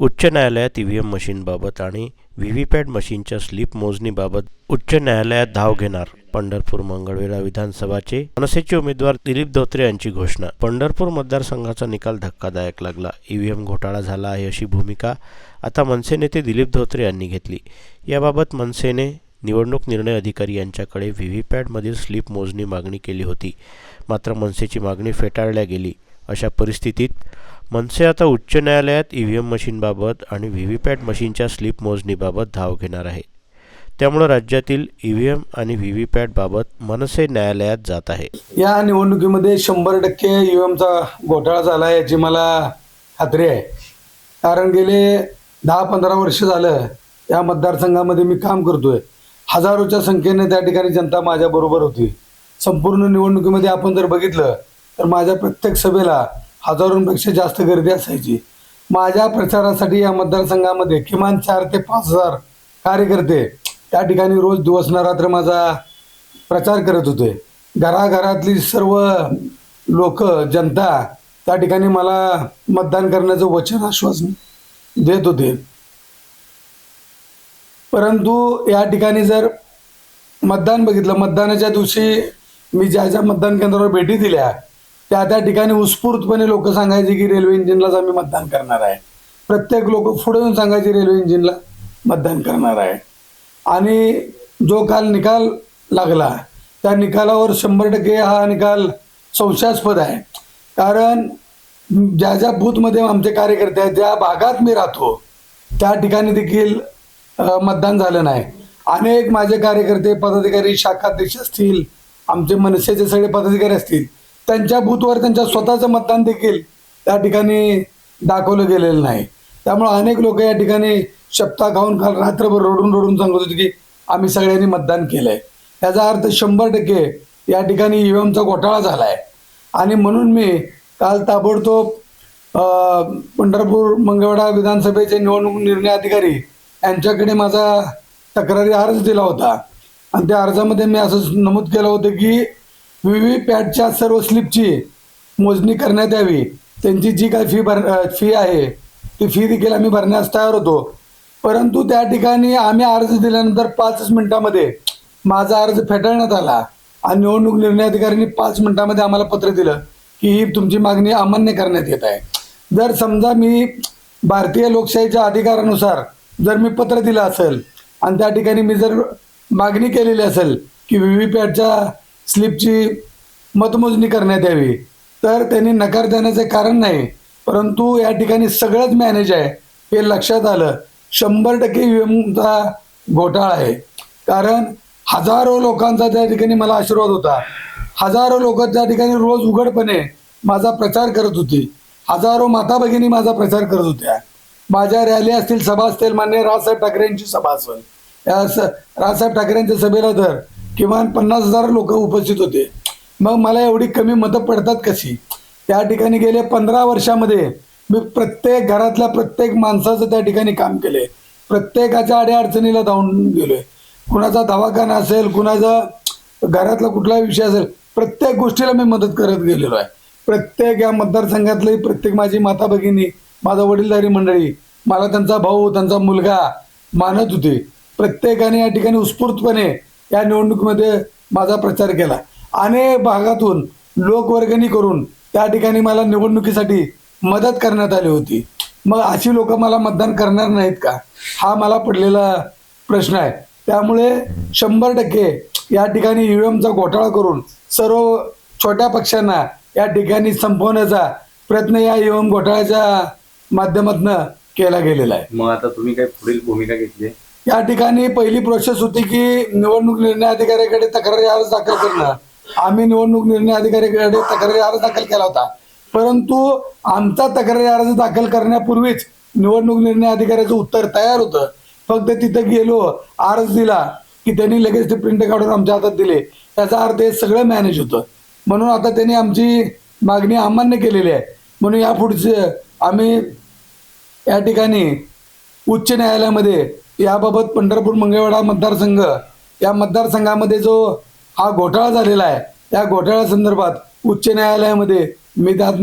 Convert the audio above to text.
उच्च न्यायालयात ईव्हीएम मशीनबाबत आणि व्हीव्हीपॅट मशीनच्या स्लिप मोजणीबाबत उच्च न्यायालयात धाव घेणार. पंढरपूर मंगळवेढा विधानसभाचे मनसेचे उमेदवार दिलीप धोत्रे यांची घोषणा. पंढरपूर मतदारसंघाचा निकाल धक्कादायक लागला. ईव्हीएम घोटाळा झाला आहे अशी भूमिका आता मनसे नेते दिलीप धोत्रे यांनी घेतली. याबाबत मनसेने निवडणूक निर्णय अधिकारी यांच्याकडे व्हीव्हीपॅटमधील स्लिप मोजणी मागणी केली होती. मात्र मनसेची मागणी फेटाळल्या गेली. अशा परिस्थितीत मनसे आता उच्च न्यायालयात ई व्ही एम मशीनबाबत आणि व्ही व्ही पॅट मशीनच्या स्लिप मोजणीबाबत धाव घेणार आहे त्यामुळं राज्यातील ई व्ही एम आणि व्ही व्ही पॅटबाबत मनसे न्यायालयात जात आहे. या निवडणुकीमध्ये शंभर टक्के ई व्ही एमचा घोटाळा झाला याची मला खात्री आहे. कारण गेले दहा पंधरा वर्ष झालं या मतदारसंघामध्ये मी काम करतोय. हजारोच्या संख्येने त्या ठिकाणी जनता माझ्याबरोबर होती. संपूर्ण निवडणुकीमध्ये आपण जर बघितलं तर माझ्या प्रत्येक सभेला हजारोंपेक्षा जास्त गर्दी असायची. माझ्या प्रचारासाठी या मतदारसंघामध्ये किमान चार ते पाच हजार कार्यकर्ते त्या ठिकाणी रोज दिवस न रात्र माझा प्रचार करत होते. घराघरातली सर्व लोक जनता त्या ठिकाणी मला मतदान करण्याचं वचन आश्वासन देत होते. परंतु या ठिकाणी जर मतदान बघितलं मतदानाच्या दिवशी मी ज्या ज्या मतदान केंद्रावर भेटी दिल्या त्या त्या ठिकाणी उत्स्फूर्तपणे लोक सांगायचे की रेल्वे इंजिनलाच आम्ही मतदान करणार आहे. प्रत्येक लोक पुढे येऊन सांगायचे रेल्वे इंजिनला मतदान करणार आहे. आणि जो काल निकाल लागला त्या निकालावर शंभर टक्के हा निकाल संशयास्पद आहे. कारण ज्या ज्या बूथमध्ये आमचे कार्यकर्ते आहेत ज्या भागात मी राहतो त्या ठिकाणी देखील मतदान झालं नाही. अनेक माझे कार्यकर्ते पदाधिकारी शाखाध्यक्ष असतील आमचे मनसेचे सगळे पदाधिकारी असतील त्यांच्या बूथवर त्यांच्या स्वतःचं मतदान देखील त्या ठिकाणी दाखवलं गेलेलं नाही. त्यामुळे अनेक लोक या ठिकाणी शपथा खाऊन काल रात्रभर रडून रडून सांगत होते की आम्ही सगळ्यांनी मतदान केलं आहे याचा अर्थ शंभर टक्के या ठिकाणी ईव्हीएमचा घोटाळा झाला आहे आणि म्हणून मी काल ताबडतोब पंढरपूर मंगळवाडा विधानसभेचे निवडणूक निर्णय अधिकारी यांच्याकडे माझा तक्रारी अर्ज दिला होता. आणि त्या अर्जामध्ये मी असं नमूद केलं होतं की व्ही व्ही पॅटच्या सर्व स्लिपची मोजणी करण्यात यावी. त्यांची जी काही फी भर फी आहे ती फी देखील आम्ही भरण्यास तयार होतो. परंतु त्या ठिकाणी आम्ही अर्ज दिल्यानंतर पाचच मिनटामध्ये माझा अर्ज फेटाळण्यात आला आणि निवडणूक निर्णय अधिकाऱ्यांनी पाच मिनटामध्ये आम्हाला पत्र दिलं की ही तुमची मागणी अमान्य करण्यात येत आहे. जर समजा मी भारतीय लोकशाहीच्या अधिकारानुसार जर मी पत्र दिलं असेल आणि त्या ठिकाणी मी जर मागणी केलेली असेल की व्ही व्ही पॅटच्या स्लिपची मतमोजणी करण्यात यावी. तर त्यांनी नकार देण्याचे कारण नाही परंतु या ठिकाणी सगळंच मॅनेज आहे हे लक्षात आलं. शंभर टक्के ईव्हीएमचा घोटाळा आहे. कारण हजारो लोकांचा त्या ठिकाणी मला आशीर्वाद होता. हजारो लोक त्या ठिकाणी रोज उघडपणे माझा प्रचार करत होती. हजारो माता भगिनी माझा प्रचार करत होत्या. माझ्या रॅली असतील सभा असतील मान्य राजसाहेब ठाकरेंची सभा असेल. या स राजसाहेब ठाकरेंच्या सभेला तर किमान पन्नास हजार लोक उपस्थित होते. मग मला एवढी कमी मतं पडतात कशी? त्या ठिकाणी गेले पंधरा वर्षामध्ये मी प्रत्येक घरातल्या प्रत्येक माणसाचं त्या ठिकाणी काम केले. प्रत्येकाच्या अडीअडचणीला धावून गेलोय. कुणाचा दवाखाना असेल कुणाचा घरातला कुठलाही विषय असेल प्रत्येक गोष्टीला मी मदत करत गेलेलो आहे. प्रत्येक या मतदारसंघातली प्रत्येक माझी माता भगिनी माझा वडीलधारी मंडळी मला त्यांचा भाऊ त्यांचा मुलगा मानत होते. प्रत्येकाने या ठिकाणी उत्स्फूर्तपणे या निवडणुकीमध्ये माझा प्रचार केला. अनेक भागातून लोकवर्गणी करून त्या ठिकाणी मला निवडणुकीसाठी मदत करण्यात आली होती. मग अशी लोक मला मतदान करणार नाहीत का? हा मला पडलेला प्रश्न आहे. त्यामुळे शंभर टक्के या ठिकाणी ईव्हीएमचा घोटाळा करून सर्व छोट्या पक्षांना या ठिकाणी संपवण्याचा प्रयत्न या ईव्हीएम घोटाळ्याच्या माध्यमातून केला गेलेला आहे. मग आता तुम्ही काय पुढील भूमिका घेतली या ठिकाणी पहिली प्रोसेस होती की निवडणूक निर्णय अधिकाऱ्याकडे तक्रारी अर्ज दाखल करणं. आम्ही निवडणूक निर्णय अधिकाऱ्याकडे तक्रारी अर्ज दाखल केला होता. परंतु आमचा तक्रारी अर्ज दाखल करण्यापूर्वीच निवडणूक निर्णय अधिकाऱ्याचं उत्तर तयार होतं. फक्त तिथं गेलो अर्ज दिला की त्यांनी लगेच ते प्रिंट काढून आमच्या हातात दिले. त्याचा अर्थ हे सगळं मॅनेज होतं. म्हणून आता त्यांनी आमची मागणी अमान्य केलेली आहे. म्हणून यापुढचे आम्ही या ठिकाणी उच्च न्यायालयामध्ये याबाबत पंढरपूर मंगळवेढा मतदारसंघ या मतदारसंघामध्ये जो हा घोटाळा झालेला आहे त्या घोटाळ्यासंदर्भात उच्च न्यायालयामध्ये मी त्यात